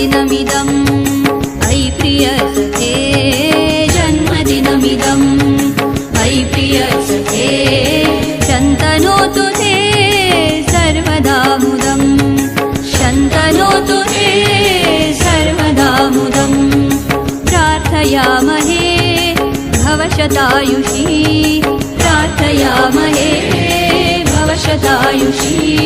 जन्मदिनमिदम्। अयि प्रिय सखे जन्मदिनमिदम्। अयि प्रिय सखे शन्तनोतु ते सर्वदा मुदम्। शन्तनोतु ते सर्वदा मुदम्। प्रार्थयामहे भवशतायुषी। प्रार्थयामहे भवशतायुषी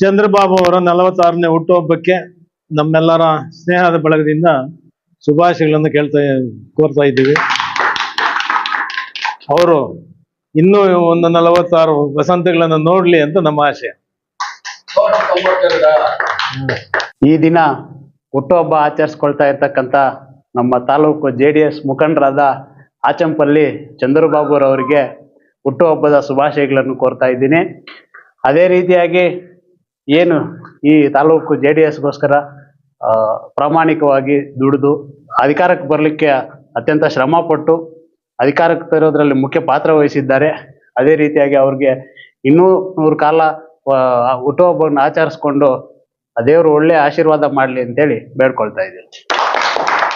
ಚಂದ್ರಬಾಬು ಅವರ ನಲವತ್ತಾರನೇ ಹುಟ್ಟುಹಬ್ಬಕ್ಕೆ ನಮ್ಮೆಲ್ಲರ ಸ್ನೇಹದ ಬಳಗದಿಂದ ಶುಭಾಶಯಗಳನ್ನು ಕೇಳ್ತಾ, ಕೋರ್ತಾ ಇದ್ದೀವಿ. ಅವರು ಇನ್ನೂ ಒಂದು ನಲವತ್ತಾರು ವಸಂತಗಳನ್ನು ನೋಡ್ಲಿ ಅಂತ ನಮ್ಮ ಆಶಯ. ಈ ದಿನ ಹುಟ್ಟುಹಬ್ಬ ಆಚರಿಸ್ಕೊಳ್ತಾ ಇರ್ತಕ್ಕಂಥ ನಮ್ಮ ತಾಲೂಕು ಜೆ ಡಿ ಎಸ್ ಮುಖಂಡರಾದ ಆಚಂಪಲ್ಲಿ ಚಂದ್ರಬಾಬುರವರಿಗೆ ಹುಟ್ಟುಹಬ್ಬದ ಶುಭಾಶಯಗಳನ್ನು ಕೋರ್ತಾ ಇದ್ದೀನಿ. ಅದೇ ರೀತಿಯಾಗಿ ಏನು ಈ ತಾಲೂಕು ಜೆ ಡಿ ಎಸ್ಗೋಸ್ಕರ ಪ್ರಾಮಾಣಿಕವಾಗಿ ದುಡಿದು ಅಧಿಕಾರಕ್ಕೆ ಬರಲಿಕ್ಕೆ ಅತ್ಯಂತ ಶ್ರಮಪಟ್ಟು ಅಧಿಕಾರಕ್ಕೆ ತರೋದ್ರಲ್ಲಿ ಮುಖ್ಯ ಪಾತ್ರ ವಹಿಸಿದ್ದಾರೆ. ಅದೇ ರೀತಿಯಾಗಿ ಅವ್ರಿಗೆ ಇನ್ನೂ ನೂರು ಕಾಲ ಹುಟ್ಟುಹಬ್ಬವನ್ನು ಆಚರಿಸ್ಕೊಂಡು ದೇವರು ಒಳ್ಳೆಯ ಆಶೀರ್ವಾದ ಮಾಡಲಿ ಅಂತೇಳಿ ಬೇಡ್ಕೊಳ್ತಾ ಇದ್ದೀನಿ.